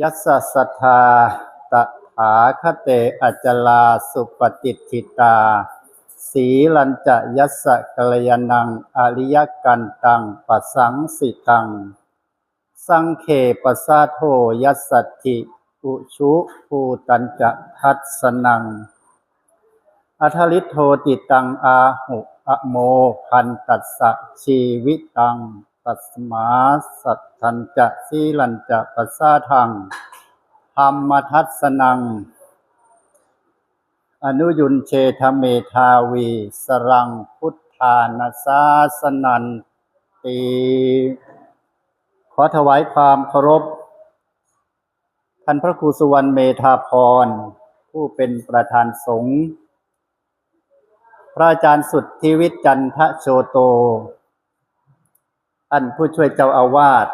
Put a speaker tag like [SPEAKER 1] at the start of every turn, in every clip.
[SPEAKER 1] ยัสสัทธาตถาคเตอจจลาสุปฏิทิตา สีลัญจะยัสสะกัลยานังอริยกันตังปัสสังสิตัง สังเคปสาโทยัสสติอุชุภูตัญจะทัสนัง อัทลิโทติตังอาหุอโมพันตัสสะชีวิตัง ตัสมาสัทธันจะสีลันจะปัสสาทังธรรมทัสสนัง อนุยุนเชทเมทาวี สรังพุทธานาสาสนันตีขอถวายความเคารพ ท่านพระครูสุวรรณเมธาพร ผู้เป็นประธานสงฆ์พระอาจารย์สุดทิวิจันทโชโต ท่านผู้ช่วยเจ้าอาวาส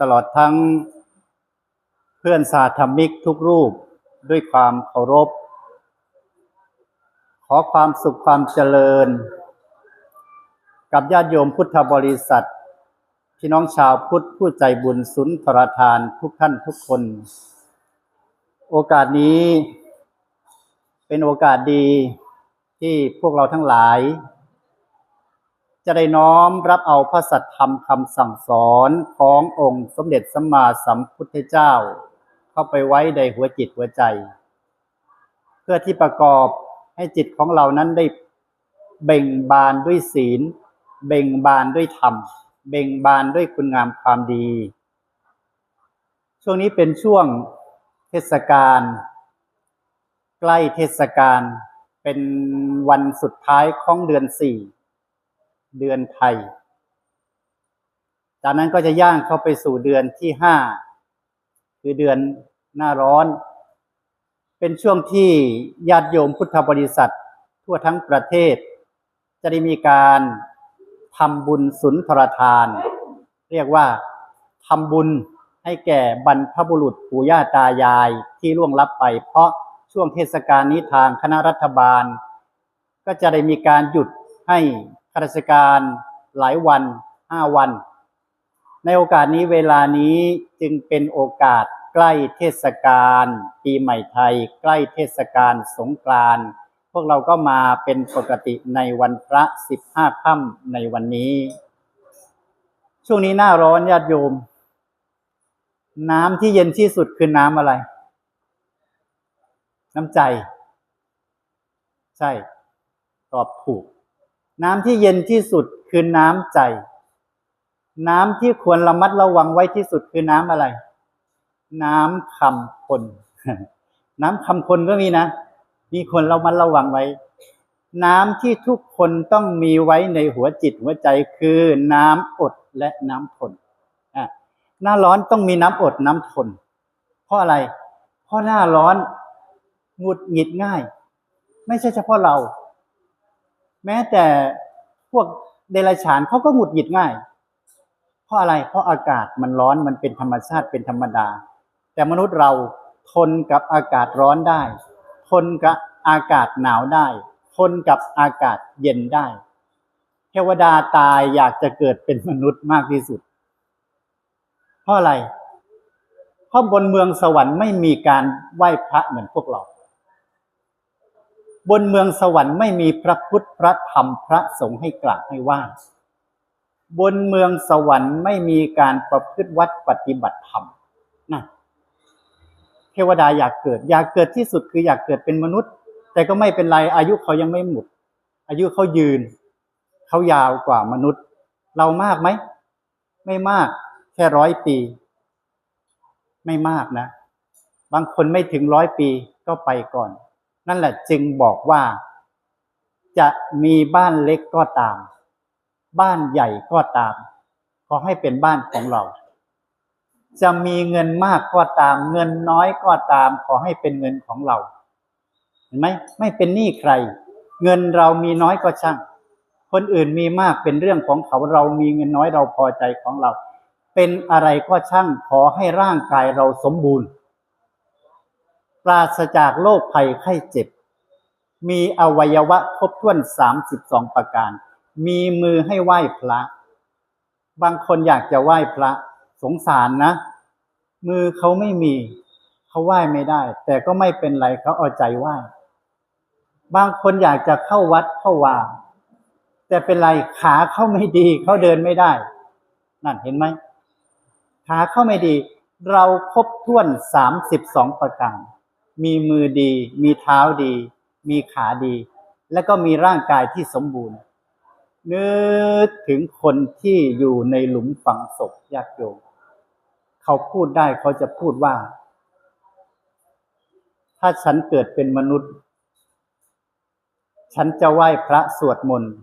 [SPEAKER 1] ตลอดทั้งเพื่อนสาธมิกทุกรูปด้วยความเคารพ ขอความสุขความเจริญ กับญาติโยมพุทธบริษัท พี่น้องชาวพุทธผู้ใจบุญสุนทรทานทุกท่านทุกคน โอกาสนี้เป็นโอกาสดีที่พวกเราทั้งหลาย จะได้น้อมรับเอาพระสัทธรรมคำสั่งสอนขององค์สมเด็จสัมมาสัมพุทธเจ้า เข้าไปไว้ในหัวจิตหัวใจ เพื่อที่ประกอบให้จิตของเรานั้นได้เบ่งบานด้วยศีล เบ่งบานด้วยธรรม เบ่งบานด้วยคุณงามความดี ช่วงนี้เป็นช่วงเทศกาลใกล้เทศกาลเป็นวันสุดท้ายของเดือนสี่ เดือนไทย จากนั้นก็จะย่างเข้าไปสู่เดือนที่ห้าคือเดือนหน้าร้อน เป็นช่วงที่ญาติโยมพุทธบริษัท ทั่วทั้งประเทศ จะได้มีการทำบุญสุนทรทาน เรียกว่าทำบุญให้แก่บรรพบุรุษปู่ย่าตายายที่ล่วงลับไป เพราะช่วงเทศกาลนี้ทางคณะรัฐบาล ก็จะได้มีการหยุดให้ ข้าราชการหลายวันห้าวัน ในโอกาสนี้เวลานี้จึงเป็นโอกาสใกล้เทศกาลปีใหม่ไทย ใกล้เทศกาลสงกรานต์พวกเราก็มาเป็นปกติในวันพระสิบห้าค่ำในวันนี้ ช่วงนี้หน้าร้อนญาติโยม น้ำที่เย็นที่สุดคือน้ำอะไร น้ำใจ ใช่ ตอบถูก น้ำที่เย็นที่สุดคือน้ำใจ น้ำที่ควรระมัดระวังไว้ที่สุดคือน้ำอะไร น้ำคำคนน้ำคำคนก็มีนะ มีคนเรามันระวังไว้ น้ำที่ทุกคนต้องมีไว้ในหัวจิตหัวใจคือน้ำอดและน้ำทนอะหน้าร้อนต้องมีน้ำอดน้ำทน เพราะอะไร เพราะหน้าร้อนหงุดหงิดง่าย ไม่ใช่เฉพาะเรา แม้แต่พวกเดรัจฉานเขาก็หงุดหงิดง่าย เพราะอะไร เพราะอากาศมันร้อนมันเป็นธรรมชาติเป็นธรรมดา แต่มนุษย์เราทนกับอากาศร้อนได้ ทนกับอากาศหนาวได้ ทนกับอากาศเย็นได้ เทวดาตายอยากจะเกิดเป็นมนุษย์มากที่สุด เพราะอะไร เพราะบนเมืองสวรรค์ไม่มีการไหว้พระเหมือนพวกเรา บนเมืองสวรรค์ไม่มีพระพุทธพระธรรมพระสงฆ์ให้กราบให้ไหว้บนเมืองสวรรค์ไม่มีการประพฤติวัดปฏิบัติธรรมนะเทวดาอยากเกิด อยากเกิดที่สุดคืออยากเกิดเป็นมนุษย์ แต่ก็ไม่เป็นไรอายุเขายังไม่หมด อายุเขายืน เขายาวกว่ามนุษย์ เรามากไหม ไม่มาก แค่ร้อยปี ไม่มากนะ บางคนไม่ถึงร้อยปีก็ไปก่อน นั่นแหละจึงบอกว่า จะมีบ้านเล็กก็ตาม บ้านใหญ่ก็ตาม ขอให้เป็นบ้านของเรา จะมีเงินมากก็ตาม เงินน้อยก็ตาม ขอให้เป็นเงินของเรา เห็นไหมไม่เป็นหนี้ใคร เงินเรามีน้อยก็ช่าง คนอื่นมีมากเป็นเรื่องของเขาเรามีเงินน้อยเราพอใจของเรา เป็นอะไรก็ช่างขอให้ร่างกายเราสมบูรณ์ ปราศจากโรคภัยไข้เจ็บ มีอวัยวะครบถ้วนสามสิบสองประการ มีมือให้ไหว้พระ บางคนอยากจะไหว้พระสงสารนะ มือเขาไม่มี เขาไหว้ไม่ได้ แต่ก็ไม่เป็นไรเขาเอาใจไหว้ บางคนอยากจะเข้าวัดเข้าวาแต่เป็นไรขาเขาไม่ดีเขาเดินไม่ได้ นั่นเห็นไหมขาเข้าไม่ดี เราครบถ้วนสามสิบสองประการ มีมือดี มีเท้าดี มีขาดี และก็มีร่างกายที่สมบูรณ์ นึกถึงคนที่อยู่ในหลุมฝังศพญาติโยมเขาพูดได้เขาจะพูดว่า ถ้าฉันเกิดเป็นมนุษย์ ฉันจะไหว้พระสวดมนต์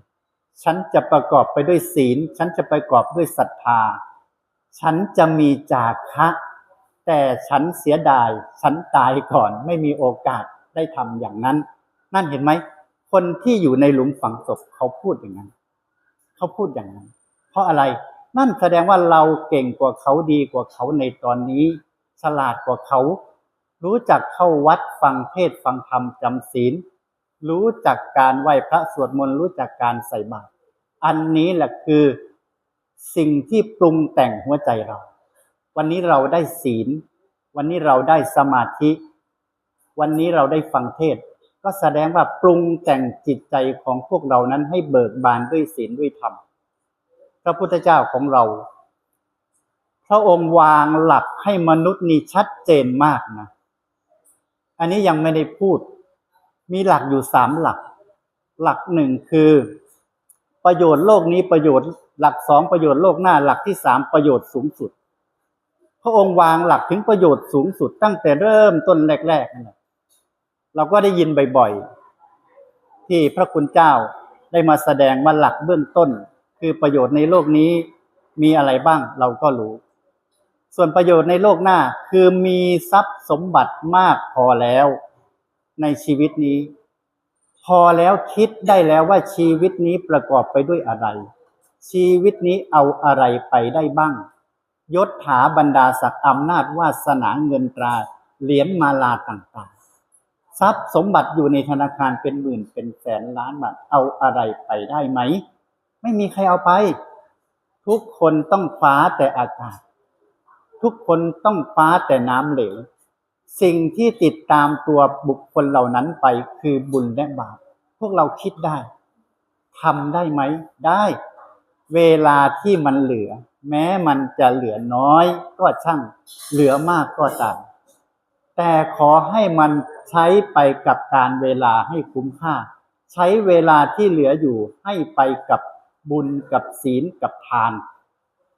[SPEAKER 1] ฉันจะประกอบไปด้วยศีล ฉันจะประกอบด้วยศรัทธา ฉันจะมีจาคะ แต่ฉันเสียดาย ฉันตายก่อนไม่มีโอกาสได้ทำอย่างนั้น นั่นเห็นไหม คนที่อยู่ในหลุมฝังศพเขาพูดอย่างนั้น เขาพูดอย่างนั้น เพราะอะไร นั่นแสดงว่าเราเก่งกว่าเขาดีกว่าเขาในตอนนี้ ฉลาดกว่าเขา รู้จักเข้าวัดฟังเทศฟังธรรมจำศีล รู้จักการไหว้พระสวดมนต์รู้จักการใส่บาตร อันนี้แหละคือสิ่งที่ปรุงแต่งหัวใจเรา วันนี้เราได้ศีล วันนี้เราได้สมาธิ วันนี้เราได้ฟังเทศ ก็แสดงว่าปรุงแต่งจิตใจของพวกเรานั้นให้เบิกบานด้วยศีลด้วยธรรม พระพุทธเจ้าของเรา พระองค์วางหลักให้มนุษย์นี่ชัดเจนมากนะ อันนี้ยังไม่ได้พูด มีหลักอยู่สามหลัก หลักหนึ่งคือประโยชน์โลกนี้ประโยชน์หลักสองประโยชน์โลกหน้าหลักที่สามประโยชน์สูงสุด ระองค์วางหลักถึงประโยชน์สูงสุดตั้งแต่เริ่มต้นแรกๆนั่นแหละเราก็ได้ยินบ่อยๆ ที่พระคุณเจ้าได้มาแสดงว่าหลักเบื้องต้น คือประโยชน์ในโลกนี้มีอะไรบ้างเราก็รู้ ส่วนประโยชน์ในโลกหน้าคือมีทรัพย์สมบัติมากพอแล้ว ในชีวิตนี้ พอแล้วคิดได้แล้วว่าชีวิตนี้ประกอบไปด้วยอะไร ชีวิตนี้เอาอะไรไปได้บ้าง ยศถาบรรดาศักดิ์อำนาจวาสนาเงินตราเหรียญมาลาต่างๆ ทรัพย์สมบัติอยู่ในธนาคารเป็นหมื่นเป็นแสนล้านบาทเอาอะไรไปได้ไหม ไม่มีใครเอาไป ทุกคนต้องคว้าแต่อากาศ ทุกคนต้องคว้าแต่น้ำเหลว สิ่งที่ติดตามตัวบุคคลเหล่านั้นไปคือบุญและบาปพวกเราคิดได้ทำได้ไหมได้ เวลาที่มันเหลือ แม้มันจะเหลือน้อยก็ช่างเหลือมากก็ตามแต่ขอให้มันใช้ไปกับการเวลาให้คุ้มค่า ใช้เวลาที่เหลืออยู่ให้ไปกับบุญกับศีลกับทาน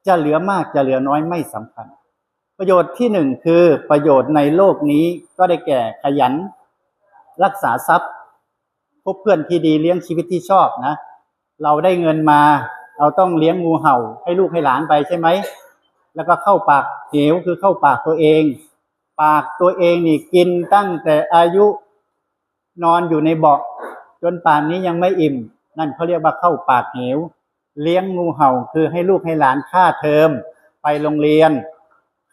[SPEAKER 1] จะเหลือมากจะเหลือน้อยไม่สำคัญ ประโยชน์ที่หนึ่งคือประโยชน์ในโลกนี้ก็ได้แก่ขยัน รักษาทรัพย์พบเพื่อนที่ดีเลี้ยงชีวิตที่ชอบนะ เราได้เงินมา เราต้องเลี้ยงงูเห่าให้ลูกให้หลานไปใช่ไหม แล้วก็เข้าปากเหวคือเข้าปากตัวเอง ปากตัวเองนี่กินตั้งแต่อายุนอนอยู่ในเบาะจนป่านนี้ยังไม่อิ่ม นั่นเขาเรียกว่าเข้าปากเหว เลี้ยงงูเห่าคือให้ลูกให้หลานค่าเทอม ไปโรงเรียน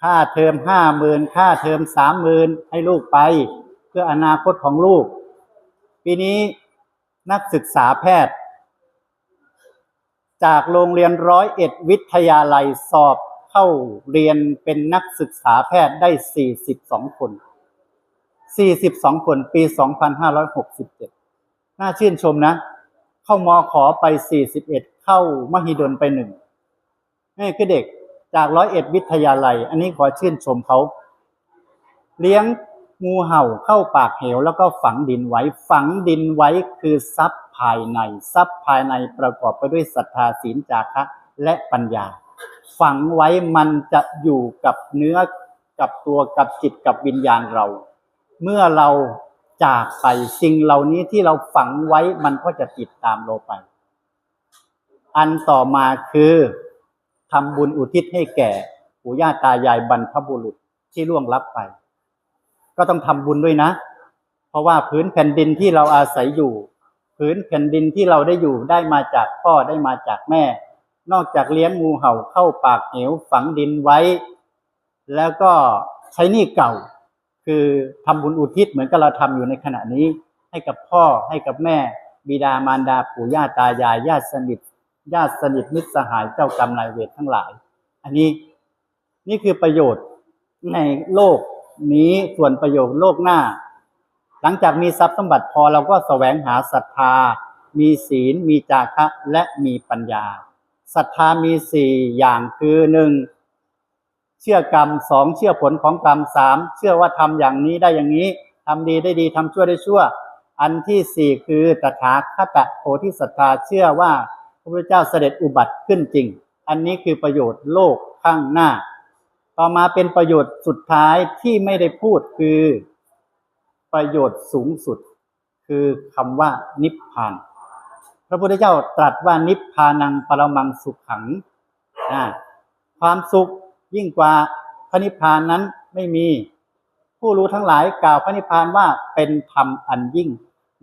[SPEAKER 1] ค่าเทอมห้าหมื่นค่าเทอมสามหมื่นให้ลูกไป เพื่ออนาคตของลูก ปีนี้นักศึกษาแพทย์ จากโรงเรียนร้อยเอ็ดวิทยาลัยสอบเข้าเรียนเป็นนักศึกษาแพทย์ได้สี่สิบสองคนสี่สิบสองคนปีสองพันห้าร้อยหกสิบเจ็ดน่าชื่นชมนะ เข้ามอขอไปสี่สิบเอ็ดเข้ามหิดลไปหนึ่งนี่คือเด็กจากร้อยเอ็ดวิทยาลัย อันนี้ขอชื่นชมเขา เลี้ยงงูเห่าเข้าปากเหวแล้วก็ฝังดินไว้ ฝังดินไว้คือทรัพย์ ภายใน ทรัพย์ภายในประกอบไปด้วยศรัทธาศีลจาคะและปัญญา ฝังไว้มันจะอยู่กับเนื้อกับตัวกับจิตกับวิญญาณเรา เมื่อเราจากไปสิ่งเหล่านี้ที่เราฝังไว้มันก็จะติดตามเราไป อันต่อมาคือทำบุญอุทิศให้แก่ปปู่ย่าตายายบรรพบุรุษที่ล่วงลับไป ก็ต้องทำบุญด้วยนะ เพราะว่าพื้นแผ่นดินที่เราอาศัยอยู่ พื้นแผ่นดินที่เราได้อยู่ได้มาจากพ่อได้มาจากแม่ นอกจากเลี้ยงงูเห่าเข้าปากเหวฝังดินไว้ แล้วก็ใช้หนี้เก่า คือทำบุญอุทิศเหมือนกับเราทำอยู่ในขณะนี้ ให้กับพ่อให้กับแม่ บิดามารดาปู่ย่าตายายญาติสนิทญาติสนิทมิตรสหายเจ้ากรรมนายเวรทั้งหลาย อันนี้นี่คือประโยชน์ในโลกนี้ส่วนประโยชน์โลกหน้า หลังจากมีทรัพย์สมบัติพอเราก็แสวงหาศรัทธา มีศีล มีจาคะและมีปัญญาศรัทธามีสี่อย่างคือหนึ่งเชื่อกรรมสองเชื่อผลของกรรมสามเชื่อว่าทำอย่างนี้ได้อย่างนี้ทำดีได้ดีทำชั่วได้ชั่ว อันที่สี่คือตถาคตโพธิศรัทธาเชื่อว่าพระพุทธเจ้าเสด็จอุบัติขึ้นจริง อันนี้คือประโยชน์โลกข้างหน้า ต่อมาเป็นประโยชน์สุดท้ายที่ไม่ได้พูดคือ ประโยชน์สูงสุด คือคำว่านิพพาน พระพุทธเจ้าตรัสว่านิพพานังปรมังสุขขังความสุขยิ่งกว่าพระนิพพานนั้นไม่มีผู้รู้ทั้งหลายกล่าวพระนิพพานว่าเป็นธรรมอันยิ่ง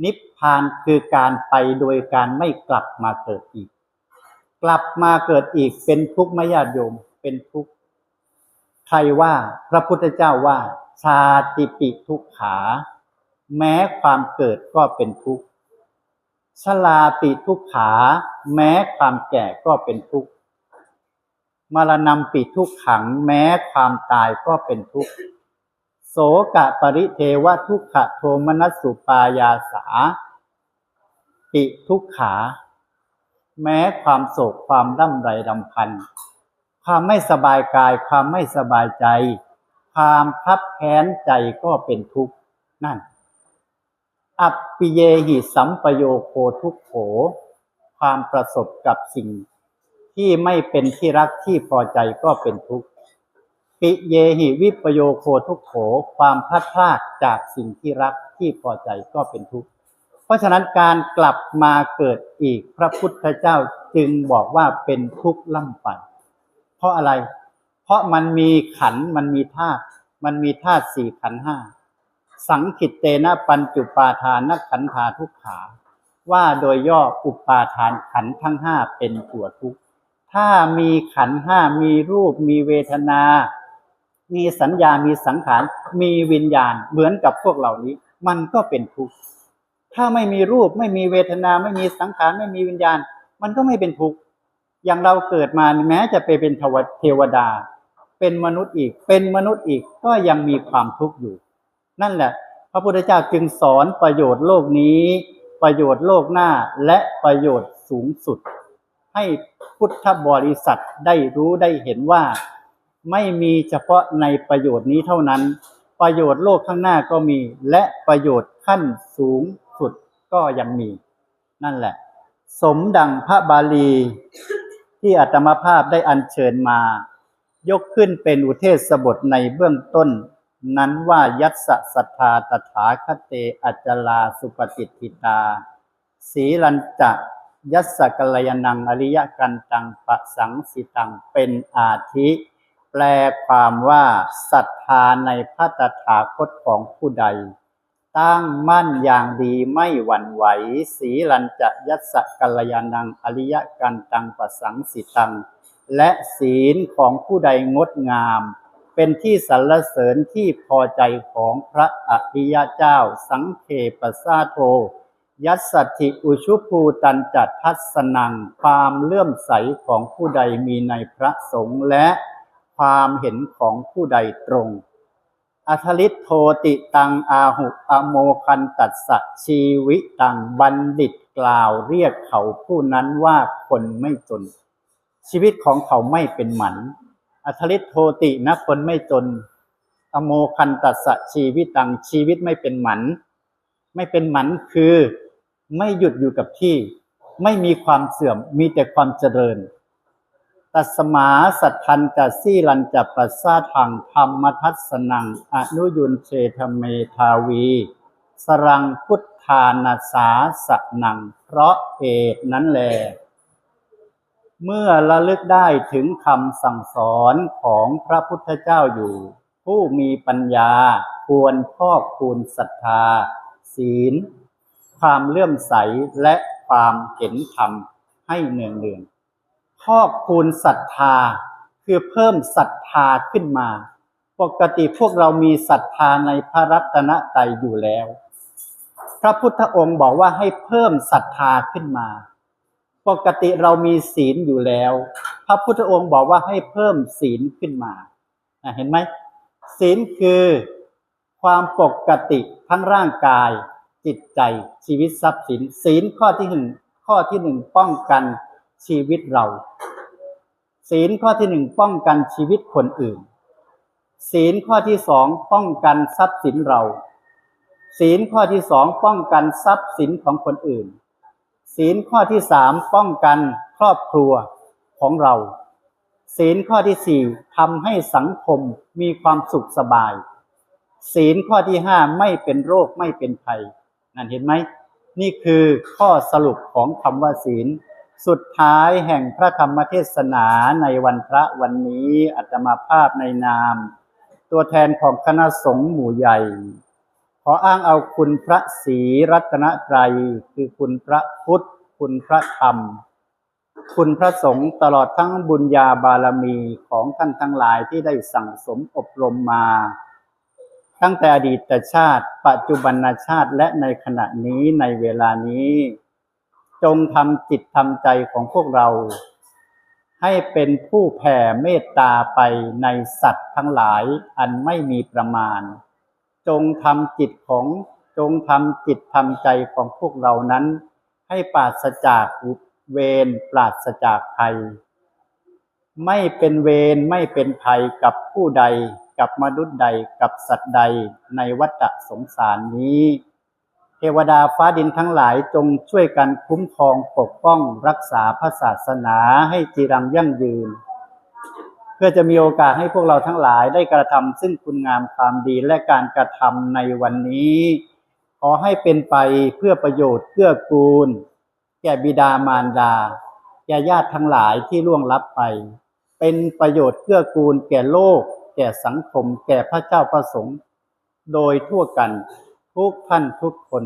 [SPEAKER 1] นิพพานคือการไปโดยการไม่กลับมาเกิดอีก กลับมาเกิดอีกเป็นทุกข์ไหมญาติโยมเป็นทุกข์ใครว่าพระพุทธเจ้าว่าชาติปิทุกขา แม้ความเกิดก็เป็นทุกข์ชราปิทุกขา แม้ความแก่ก็เป็นทุกข์มรณะปิทุกขัง แม้ความตายก็เป็นทุกข์โสกะปริเทวทุกขโทมนัสสุปายาสาปิทุกขา แม้ความโศกความร่ำไรรำพัน ความไม่สบายกาย ความไม่สบายใจ ความคับแค้นใจก็เป็นทุกข์นั่น อัปปิเยหิสัมปโยโคทุกโข ความประสบกับสิ่งที่ไม่เป็นที่รักที่พอใจก็เป็นทุกข์ ปิเยหิวิปโยโคทุกโข ความพลาดพลาดจากสิ่งที่รักที่พอใจก็เป็นทุกข์ เพราะฉะนั้นการกลับมาเกิดอีกพระพุทธเจ้าจึงบอกว่าเป็นทุกข์ล่ำไป เพราะอะไร เพราะมันมีขันมันมีธาตุ มันมีธาตุสี่ขันห้า สังขิตเตนะปัญจุปาทานขันธาทุกขา ว่าโดยย่ออุปาทานขันทั้งห้าเป็นตัวทุกข์ถ้ามีขันห้ามีรูป มีเวทนา มีสัญญามีสังขาร มีวิญญาณเหมือนกับพวกเหล่านี้ มันก็เป็นทุกข์ถ้าไม่มีรูปไม่มีเวทนาไม่มีสังขารไม่มีวิญญาณ มันก็ไม่เป็นทุกข์อย่างเราเกิดมาแม้จะไปเป็นเทวดา เป็นมนุษย์อีก เป็นมนุษย์อีกก็ยังมีความทุกข์อยู่ นั่นแหละ พระพุทธเจ้าจึงสอนประโยชน์โลกนี้ ประโยชน์โลกหน้าและประโยชน์สูงสุด ให้พุทธบริษัทได้รู้ได้เห็นว่า ไม่มีเฉพาะในประโยชน์นี้เท่านั้น ประโยชน์โลกข้างหน้าก็มี และประโยชน์ขั้นสูงสุดก็ยังมี นั่นแหละ สมดังพระบาลีที่อาตมาภาพได้อัญเชิญมา ยกขึ้นเป็นอุเทศบทในเบื้องต้น นั้นว่ายัสสะสัทธาตถาคเตอัจลาสุปฏิทิตา สีลันจะยัสสกัลยานังอริยกันตังปะสังสิตังเป็นอาทิ แปลความว่าศรัทธาในพระตถาคตของผู้ใด ตั้งมั่นอย่างดีไม่หวั่นไหว สีลันจะยัสสกัลยานังอริยกันตังปะสังสิตัง และศีลของผู้ใดงดงาม เป็นที่สรรเสริญที่พอใจของพระอริยเจ้า สังเคปสาโท ยัสสถิอุชุภูตันจัดทัศนัง ความเลื่อมใสของผู้ใดมีในพระสงฆ์และความเห็นของผู้ใดตรงอัทลิตโทติตังอาหุอโมคันตัสสะชีวิตังบัณฑิตกล่าวเรียกเขาผู้นั้นว่าคนไม่จน ชีวิตของเขาไม่เป็นหมัน อัทลิโทตินะคนไม่จน อโมคันตัสสะชีวิตังชีวิตไม่เป็นหมัน ไม่เป็นหมันคือ ไม่หยุดอยู่กับที่ ไม่มีความเสื่อมมีแต่ความเจริญ ตัสมาสัทธันจะซี่ลันจะปัสสาทังธรรมทัศนัง อนุยุนเชธเมทาวี สรังพุทธานาสาสนัง เพราะเหตุนั้นแหล เมื่อระลึกได้ถึงคำสั่งสอนของพระพุทธเจ้าอยู่ ผู้มีปัญญาควรพอกคูณศรัทธา ศีล ความเลื่อมใสและความเห็นธรรมให้เนืองเนืองพอกคูณศรัทธาคือเพิ่มศรัทธาขึ้นมา ปกติพวกเรามีศรัทธาในพระรัตนตรัยอยู่แล้ว พระพุทธองค์บอกว่าให้เพิ่มศรัทธาขึ้นมา ปกติเรามีศีลอยู่แล้ว พระพุทธองค์บอกว่าให้เพิ่มศีลขึ้นมาเห็นไหมศีลคือความปกติทั้งร่างกายจิตใจชีวิตทรัพย์สิน ศีลข้อที่หนึ่งข้อที่หนึ่งป้องกันชีวิตเรา ศีลข้อที่หนึ่งป้องกันชีวิตคนอื่น ศีลข้อที่สองป้องกันทรัพย์สินเรา ศีลข้อที่สองป้องกันทรัพย์สินของคนอื่น ศีลข้อที่สามป้องกันครอบครัวของเรา ศีลข้อที่สี่ทำให้สังคมมีความสุขสบาย ศีลข้อที่ห้าไม่เป็นโรคไม่เป็นภัยนั่นเห็นไหม นี่คือข้อสรุปของคำว่าศีล สุดท้ายแห่งพระธรรมเทศนาในวันพระวันนี้อัตมาภาพในนาม ตัวแทนของคณะสงฆ์หมู่ใหญ่ ขออ้างเอาคุณพระศรีรัตนตรัย คือคุณพระพุทธ คุณพระธรรม คุณพระสงฆ์ตลอดทั้งบุญญาบารมีของท่านทั้งหลายที่ได้สั่งสมอบรมมา ตั้งแต่อดีตชาติ ปัจจุบันชาติและในขณะนี้ในเวลานี้ จงทำจิตทำใจของพวกเรา ให้เป็นผู้แผ่เมตตาไปในสัตว์ทั้งหลายอันไม่มีประมาณ จงทำจิตของจงทำจิตทำใจของพวกเรานั้น ให้ปราศจากเวรปราศจากภัย ไม่เป็นเวรไม่เป็นภัยกับผู้ใดกับมนุษย์ใดกับสัตว์ใดในวัฏสงสารนี้ เทวดาฟ้าดินทั้งหลายจงช่วยกันคุ้มครองปกป้องรักษาพระศาสนาให้จีรังยั่งยืน เพื่อจะมีโอกาสให้พวกเราทั้งหลายได้กระทำซึ่งคุณงามความดีและการกระทำในวันนี้ ขอให้เป็นไปเพื่อประโยชน์เพื่อกูล แก่บิดามารดาแก่ญาติทั้งหลายที่ล่วงลับไป เป็นประโยชน์เพื่อกูล แก่โลก แก่สังคม แก่พระเจ้าประสงค์ โดยทั่วกันทุกท่านทุกคน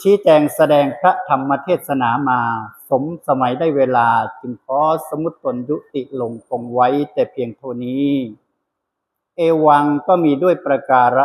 [SPEAKER 1] ชี้แจงแสดงพระธรรมเทศนามา สมสมัยได้เวลาจึงขอสมุตตนยุติลงคงไว้แต่เพียงเท่านี้ เอวังก็มีด้วยประการ